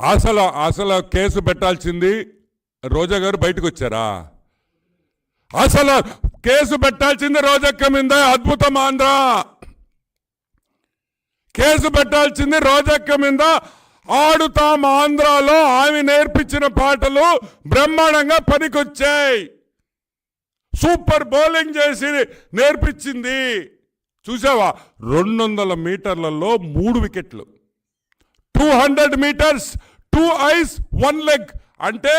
అసలు అసలు కేసు పెట్టాల్సింది రోజా గారు బయటకు వచ్చారా? అసలు కేసు పెట్టాల్సింది రోజక్క మీద అద్భుతం ఆంధ్ర! కేసు పెట్టాల్సింది రోజక్క మీద ఆడుతాం ఆంధ్రాలో ఆమె నేర్పించిన పాటలు బ్రహ్మాండంగా పనికొచ్చాయి. సూపర్ బౌలింగ్ చేసి నేర్పించింది. చూసావా? రెండు వందల మీటర్లలో మూడు వికెట్లు. Two hundred metres two eyes one leg అంటే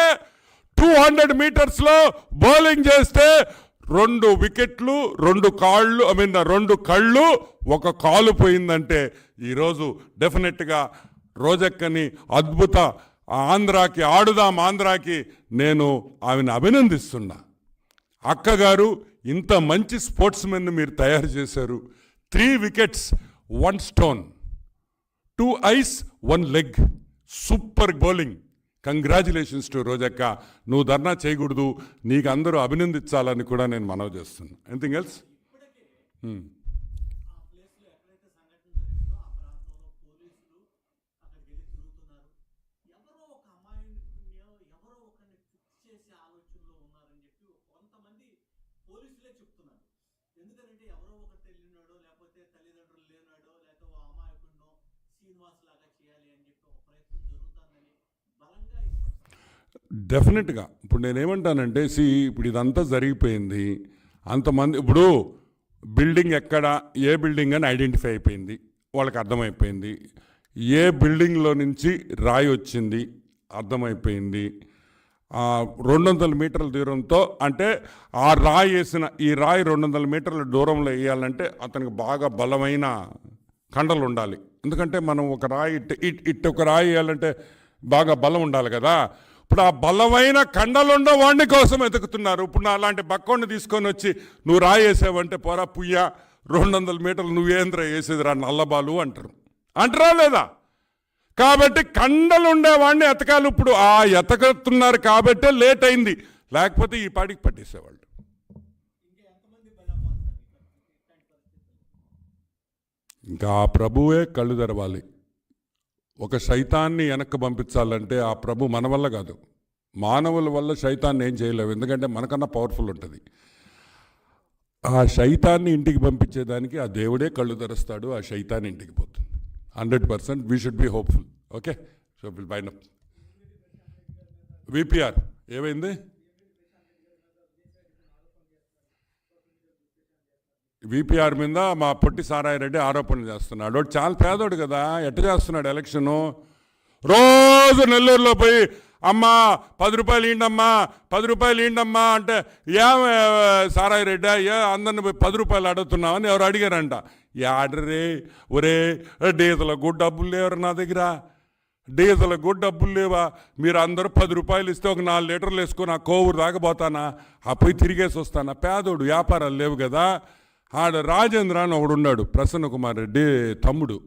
టూ హండ్రెడ్ మీటర్స్లో బౌలింగ్ చేస్తే రెండు వికెట్లు రెండు కాళ్ళు ఐ మీన్ రెండు కళ్ళు ఒక కాలు పోయిందంటే ఈరోజు డెఫినెట్గా రోజక్కని అద్భుత ఆంధ్రాకి ఆడుదాం ఆంధ్రాకి నేను ఆమెను అభినందిస్తున్నా. అక్కగారు ఇంత మంచి స్పోర్ట్స్మెన్ మీరు తయారు చేశారు. Three wickets one stone two eyes one leg. Super bowling. Congratulations to రోజక్క. నువ్వు ధర్నా చేయకూడదు. నీకు అందరూ అభినందించాలని కూడా నేను మనవి చేస్తున్నా. Anything else hmm. ఆ శ్రీనివాస్ లాగా చేయాలి అని చెప్పి ఒక ప్రయత్నం జరుగుతుందని బలంగా డెఫినెట్గా ఇప్పుడు నేనేమంటానంటే సి ఇప్పుడు ఇదంతా జరిగిపోయింది. అంతమంది ఇప్పుడు బిల్డింగ్ ఎక్కడ ఏ బిల్డింగ్ అని ఐడెంటిఫై అయిపోయింది. వాళ్ళకి అర్థమైపోయింది. ఏ బిల్డింగ్లో నుంచి రాయి వచ్చింది అర్థమైపోయింది. ఆ, రెండు వందల మీటర్ల దూరంతో అంటే ఆ రాయి వేసిన ఈ రాయి రెండు వందల మీటర్ల దూరంలో వేయాలంటే అతనికి బాగా బలమైన కండలు ఉండాలి ఎందుకంటే మనం ఒక రాయి ఇట్ ఇట్ ఇట్ ఒక రాయి వేయాలంటే బాగా బలం ఉండాలి కదా. ఇప్పుడు ఆ బలమైన కండలుండ వాడిని కోసం ఎతుకుతున్నారు. ఇప్పుడు నా అలాంటి బక్కోడిని తీసుకొని వచ్చి నువ్వు రాయేసావంటే పోరా పుయ్య రెండు వందల మీటర్లు నువ్వేంద్ర వేసేది రా నల్లబాలు అంటారు. అంటారా లేదా? కాబట్టి కండలు ఉండేవాడిని ఎతకాలి. ఇప్పుడు ఆ ఎతకుతున్నారు కాబట్టే లేట్ అయింది. లేకపోతే ఈ పాటికి పట్టేసేవాళ్ళు. ఇంకా ఆ ప్రభువే కళ్ళు తెరవాలి. ఒక శైతాన్ని వెనక్కి పంపించాలంటే ఆ ప్రభు మన వల్ల కాదు. మానవుల వల్ల శైతాన్ని ఏం చేయలేవు. ఎందుకంటే మనకన్నా పవర్ఫుల్ ఉంటుంది. ఆ శైతాన్ని ఇంటికి పంపించేదానికి ఆ దేవుడే కళ్ళు తెరుస్తాడు ఆ శైతాన్ని ఇంటికి పోతుంది. Hundred percent we should be hopeful okay so will bind up VPR ఏమైంది? విపిఆర్ మీద మా పొట్టి సారాయి రెడ్డి ఆరోపణలు చేస్తున్నాడు. చాలా పేదోడు కదా ఎట్ట చేస్తున్నాడు ఎలక్షను? రోజు నెల్లూరులో పోయి అమ్మా పది రూపాయలు ఇండమ్మా పది రూపాయలు ఇండమ్మా అంటే ఏం ఏ, సారాయి రెడ్డి ఏ అందరిని పోయి పది రూపాయలు అడుగుతున్నామని ఎవరు అడిగారంట. యాడరే ఒరే డీజలకు డబ్బులు లేవరు నా దగ్గర. డీజలకు డబ్బులు లేవా? మీరు అందరూ పది రూపాయలు ఇస్తే ఒక నాలుగు లీటర్లు వేసుకొని ఆ కోవూరు దాకపోతానా ఆ పోయి తిరిగేసి వస్తానా? పేదోడు వ్యాపారాలు లేవు కదా. ఆడ రాజేంద్ర అని ఒకడున్నాడు ప్రసన్న కుమార్ రెడ్డి తమ్ముడు.